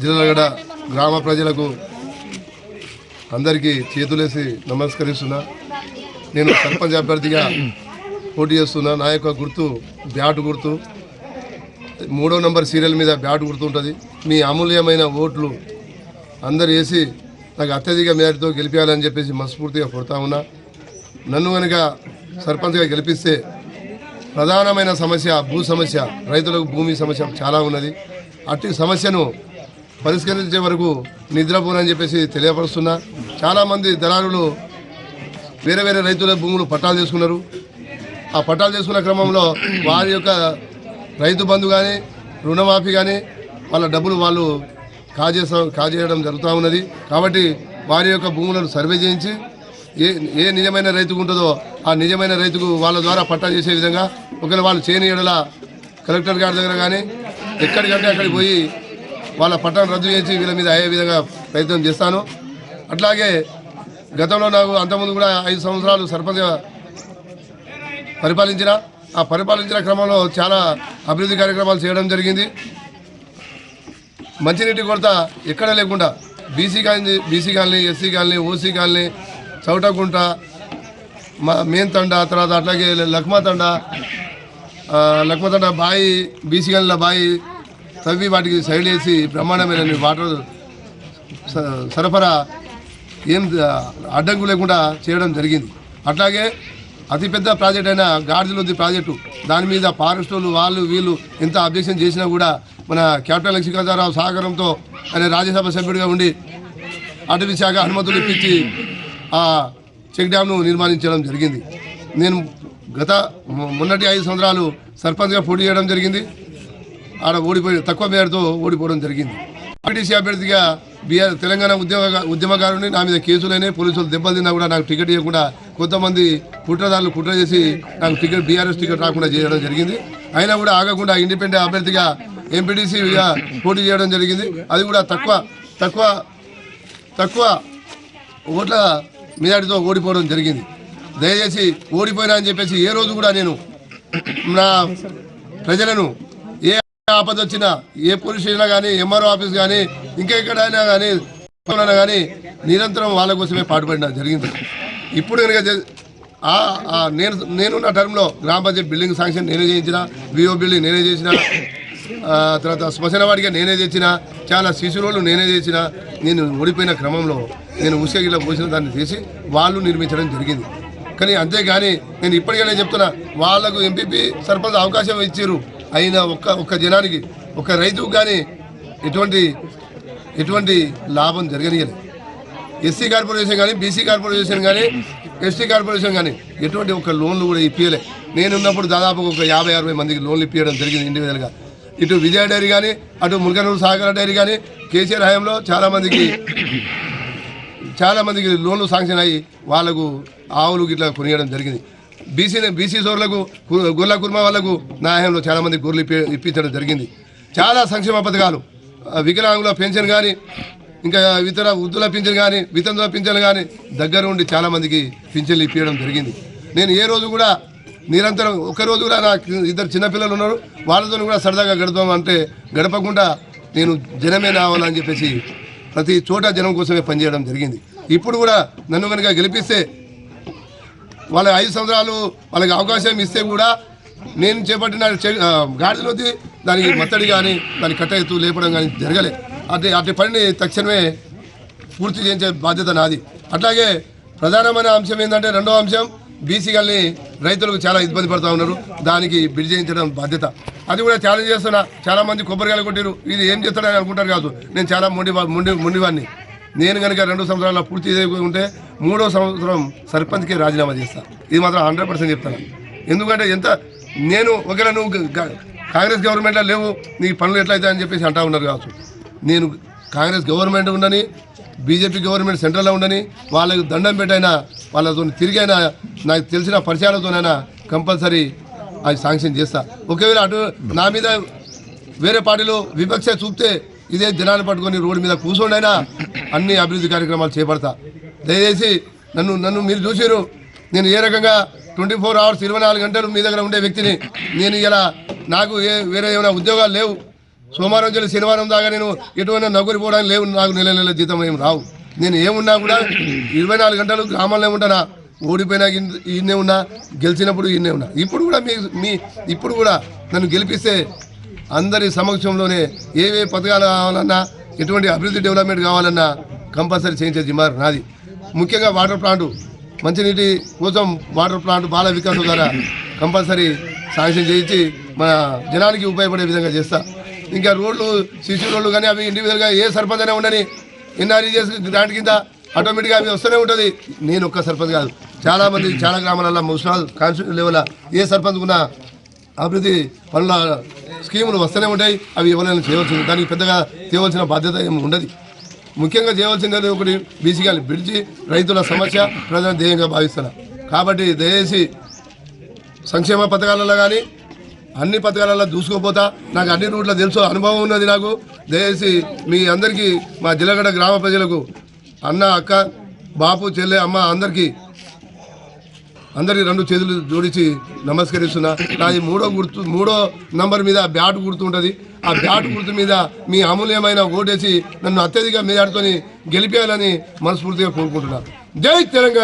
జిల్లగడ గ్రామ ప్రజలకు అందరికీ చేతులేసి నమస్కరిస్తున్నా. నేను సర్పంచ్ అభ్యర్థిగా పోటీ చేస్తున్నా. నా యొక్క గుర్తు బ్యాట్ గుర్తు. మూడో నంబర్ సీరియల్ మీద బ్యాట్ గుర్తు ఉంటుంది మీ అమూల్యమైన ఓట్లు అందరు వేసి నాకు అత్యధిక మేరతో గెలిపించాలని చెప్పేసి మనస్ఫూర్తిగా కొడతా ఉన్నా. నన్ను కనుక సర్పంచ్గా గెలిపిస్తే ప్రధానమైన సమస్య భూ సమస్య రైతులకు భూమి సమస్య చాలా ఉన్నది. అట్టి సమస్యను పరిష్కరించే వరకు నిద్రపోనని చెప్పేసి తెలియపరుస్తున్నా. చాలామంది దళారులు వేరే వేరే రైతుల భూములు పట్టాలు చేసుకున్నారు. ఆ పట్టాలు చేసుకున్న క్రమంలో వారి యొక్క రైతు బంధు కానీ రుణమాఫీ కానీ వాళ్ళ డబ్బులు వాళ్ళు కాజేసా కాజేయడం జరుగుతూ ఉన్నది. కాబట్టి వారి యొక్క భూములను సర్వే చేయించి ఏ ఏ నిజమైన రైతుకు ఉంటుందో ఆ నిజమైన రైతుకు వాళ్ళ ద్వారా పట్టా చేసే విధంగా ఒకవేళ వాళ్ళు చేయని ఎడల కలెక్టర్ గారి దగ్గర కానీ ఎక్కడికంటే అక్కడికి పోయి వాళ్ళ పట్టణం రద్దు చేసి వీళ్ళ మీద అయ్యే విధంగా ప్రయత్నం చేస్తాను. అట్లాగే గతంలో నాకు అంతకుముందు కూడా ఐదు సంవత్సరాలు సర్పంచ్గా పరిపాలించిన ఆ పరిపాలించిన క్రమంలో చాలా అభివృద్ధి కార్యక్రమాలు చేయడం జరిగింది. మంచినీటి కొరత ఎక్కడ లేకుండా BC colony BC colony SC colony OC colony Chautakunta మా మేన్ తండ తర్వాత అట్లాగే లక్మా తండ లక్మా తండ బాయి బీసీ కాలనీలో బాయి తవ్వి వాటికి సైడ్ వేసి బ్రహ్మాండమైన వాటర్ స- సరఫరా ఏం అడ్డంకు లేకుండా చేయడం జరిగింది. అట్లాగే అతిపెద్ద ప్రాజెక్ట్ అయిన గాడిదలొద్ది ప్రాజెక్టు. దాని మీద ఫారెస్టులు వాళ్ళు వీళ్ళు ఎంత అబ్జెక్షన్ చేసినా కూడా మన క్యాపిటల్ లక్ష్మీకాంతారావు సహకారంతో ఆయన రాజ్యసభ సభ్యుడిగా ఉండి అటవీ శాఖ అనుమతులు ఇప్పించి ఆ చెక్ డ్యామ్ను నిర్మాణించడం జరిగింది. నేను గత మొన్నటి ఐదు సంవత్సరాలు సర్పంచ్గా పోటీ చేయడం జరిగింది. ఆడ ఓడిపోయి తక్కువ మేరతో ఓడిపోవడం జరిగింది. ఆర్టీసీ అభ్యర్థిగా బీఆర్ తెలంగాణ ఉద్యోగ ఉద్యమకారుని నా మీద కేసులైనా పోలీసులు దెబ్బలు తిన్నా కూడా నాకు టికెట్ ఇవ్వకుండా కొంతమంది కుట్రదారులు కుట్ర చేసి నాకు టికెట్ బీఆర్ఎస్ టికెట్ రాకుండా చేయడం జరిగింది. అయినా కూడా ఆగకుండా ఇండిపెండెంట్ అభ్యర్థిగా ఎంపీటీసీగా పోటీ చేయడం జరిగింది. అది కూడా తక్కువ తక్కువ తక్కువ ఓట్ల మెజార్టీతో ఓడిపోవడం జరిగింది. దయచేసి ఓడిపోయినా అని చెప్పేసి ఏ రోజు కూడా నేను నా ప్రజలను ఆపద వచ్చినా ఏ పోలీస్ స్టేషన్ కానీ ఎంఆర్ఓ ఆఫీస్ కానీ ఇంకెక్కడైనా కానీ కానీ నిరంతరం వాళ్ళ కోసమే పాటుపడిన జరిగింది. ఇప్పుడు కనుక నేను నేనున్న టర్మ్లో గ్రామ పంచాయతీ బిల్డింగ్ శాంక్షన్ నేనే చేయించిన విఓ బిల్డింగ్ నేనే చేసిన తర్వాత శ్మశాన వాడిగా నేనే తెచ్చిన చాలా శిశు నేనే చేసిన నేను ఓడిపోయిన క్రమంలో నేను ఉసిగిలో పోసిన దాన్ని చేసి వాళ్ళు నిర్మించడం జరిగింది. కానీ అంతేగాని నేను ఇప్పటికైనా చెప్తున్నా వాళ్ళకు ఎంపీపీ సర్పంచ్ అవకాశం ఇచ్చారు అయినా ఒక్క ఒక్క జనానికి ఒక్క రైతుకు కానీ ఎటువంటి ఎటువంటి లాభం జరగనియలేదు ఎస్సీ కార్పొరేషన్ కానీ బీసీ కార్పొరేషన్ కానీ ఎస్టీ కార్పొరేషన్ కానీ ఎటువంటి ఒక లోన్లు కూడా ఇప్పించలే నేనున్నప్పుడు దాదాపు ఒక యాభై అరవై మందికి లోన్లు ఇప్పించడం జరిగింది ఇండివిజువల్గా ఇటు విజయ డైరీ కానీ అటు ముల్కనూరు సాగర డైరీ కానీ కేసీఆర్ హయాంలో చాలామందికి చాలామందికి లోన్లు శాంక్షన్ అయ్యి వాళ్ళకు ఆవులు ఇట్లా కొనియడం జరిగింది. బీసీ బీసీ సోర్లకు గుర్ల కుర్మ వాళ్ళకు నా హయాంలో చాలామంది గొర్రెలు ఇప్పి ఇప్పించడం జరిగింది. చాలా సంక్షేమ పథకాలు. వికలాంగుల పెన్షన్ కానీ ఇంకా ఇతర వృద్ధుల పింఛన్ కానీ వితంతుల పింఛన్ కానీ దగ్గర ఉండి చాలామందికి పింఛన్లు ఇప్పించడం జరిగింది. నేను ఏ రోజు కూడా నిరంతరం ఒక రోజు కూడా నా ఇద్దరు చిన్నపిల్లలు ఉన్నారు. వాళ్ళతో కూడా సరదాగా గడుపుదాం అంటే గడపకుండా నేను జనమే నావాలని చెప్పేసి ప్రతి చోట జనం కోసమే పనిచేయడం జరిగింది. ఇప్పుడు కూడా నన్ను కనుక గెలిపిస్తే వాళ్ళ ఐదు సంవత్సరాలు వాళ్ళకి అవకాశం ఇస్తే కూడా నేను చేపట్టిన చె- దానికి మత్తడి కానీ దాని కట్ట ఎత్తు లేపడం కానీ జరగలే. అటు అటు పనిని తక్షణమే పూర్తి చేయించే బాధ్యత నాది. అట్లాగే ప్రధానమైన అంశం ఏంటంటే రెండో అంశం బీసీలని రైతులకు చాలా ఇబ్బంది పడుతూ ఉన్నారు. దానికి బిడ్ చేయించడం బాధ్యత. అది కూడా ఛాలెంజ్ చేస్తున్నా. చాలా మంది కొబ్బరికాయలు కొట్టారు ఇది ఏం చేస్తాడని అనుకుంటారు కాదు. నేను చాలా మొండి మొండి మొండివాడిని నేను కనుక రెండు సంవత్సరాల పూర్తి చేయకుంటే మూడో సంవత్సరం సర్పంచ్కి రాజీనామా చేస్తాను ఇది మాత్రం హండ్రెడ్ పర్సెంట్ చెప్తాను. ఎందుకంటే ఎంత నేను ఒకవేళ నువ్వు కాంగ్రెస్ గవర్నమెంట్లో లేవు నీ పనులు ఎట్లయితే అని చెప్పేసి అంటా ఉన్నారు కావచ్చు. నేను కాంగ్రెస్ గవర్నమెంట్ ఉండని బీజేపీ గవర్నమెంట్ సెంట్రల్లో ఉండని వాళ్ళకి దండం పెట్టైనా వాళ్ళతో తిరిగైనా నాకు తెలిసిన పరిచయాలతోనైనా కంపల్సరీ అది శాంక్షన్ చేస్తా. ఒకవేళ అటు నా మీద వేరే పార్టీలో వివక్ష చూపితే ఇదే జనాలు పట్టుకొని రోడ్డు మీద కూర్చోండైనా అన్ని అభివృద్ధి కార్యక్రమాలు చేపడతా. దయచేసి నన్ను నన్ను మీరు చూసారు నేను ఏ రకంగా ట్వంటీ ఫోర్ అవర్స్ ఇరవై నాలుగు గంటలు మీ దగ్గర ఉండే వ్యక్తిని నేను ఇలా నాకు ఏ వేరే ఏమైనా ఉద్యోగాలు లేవు. సోమవారం చెల్లి శనివారం దాకా నేను ఎటువంటి నగురి పోవడానికి లేవు నాకు నెల నెల జీతం ఏం రావు. నేను ఏమున్నా కూడా ఇరవై నాలుగు గంటలు గ్రామంలో ఉంటానా? ఓడిపోయినా ఇన్- ఈయనే ఉన్నా గెలిచినప్పుడు ఈయనే ఉన్నా. ఇప్పుడు కూడా మీ మీ ఇప్పుడు కూడా నన్ను గెలిపిస్తే అందరి సమక్షంలోనే ఏవే పథకాలు కావాలన్నా ఎటువంటి అభివృద్ధి డెవలప్మెంట్ కావాలన్నా కంపల్సరీ చేయించే జిమ్మారు నాది. ముఖ్యంగా వాటర్ ప్లాంట్ మంచినీటి కోసం వాటర్ ప్లాంట్ బాల వికాసం ద్వారా కంపల్సరీ శాంక్షన్ చేయించి మన జనానికి ఉపయోగపడే విధంగా చేస్తా. ఇంకా రోడ్లు సిసి రోడ్లు కానీ అవి ఇండివిజువల్గా ఏ సర్పంచ్ అయినా ఉండని ఎన్ఆర్ఈఎస్ గ్రాంట్ కింద ఆటోమేటిక్గా అవి వస్తూనే ఉంటుంది. నేను ఒక్క సర్పంచ్ కాదు. చాలా మంది చాలా గ్రామాలలో ముస్లాల్ కాన్స్టిట్యూషన్ లెవెల్ ఏ సర్పంచ్ ఉన్నా అభివృద్ధి పనుల స్కీములు వస్తూనే ఉంటాయి అవి ఎవరైనా చేయవలసింది. దానికి పెద్దగా చేయవలసిన బాధ్యత ఏమి ఉండదు. ముఖ్యంగా చేయవలసింది ఒకటి బీసీగాని బ్రిడ్జి రైతుల సమస్య ప్రజల ధ్యేయంగా భావిస్తున్నా. కాబట్టి దయచేసి సంక్షేమ పథకాలలో కానీ అన్ని పథకాలలో దూసుకోపోతా. నాకు అన్ని రూట్లో తెలుసు అనుభవం ఉన్నది నాకు. దయచేసి మీ అందరికీ మా జిల్లగడ గ్రామ ప్రజలకు అన్న అక్క బాపు చెల్లె అమ్మ అందరికీ అందరికి రెండు చేతులు జోడించి నమస్కరిస్తున్నా. నాది మూడో గుర్తు మూడో నంబర్ మీద బ్యాట్ గుర్తు ఉంటుంది ఆ బ్యాట్ గుర్తు మీద మీ అమూల్యమైన ఓటేసి నన్ను అత్యధిక మేడాడుతోని గెలిపేయాలని మనస్ఫూర్తిగా కోరుకుంటున్నా. జై తెలంగాణ!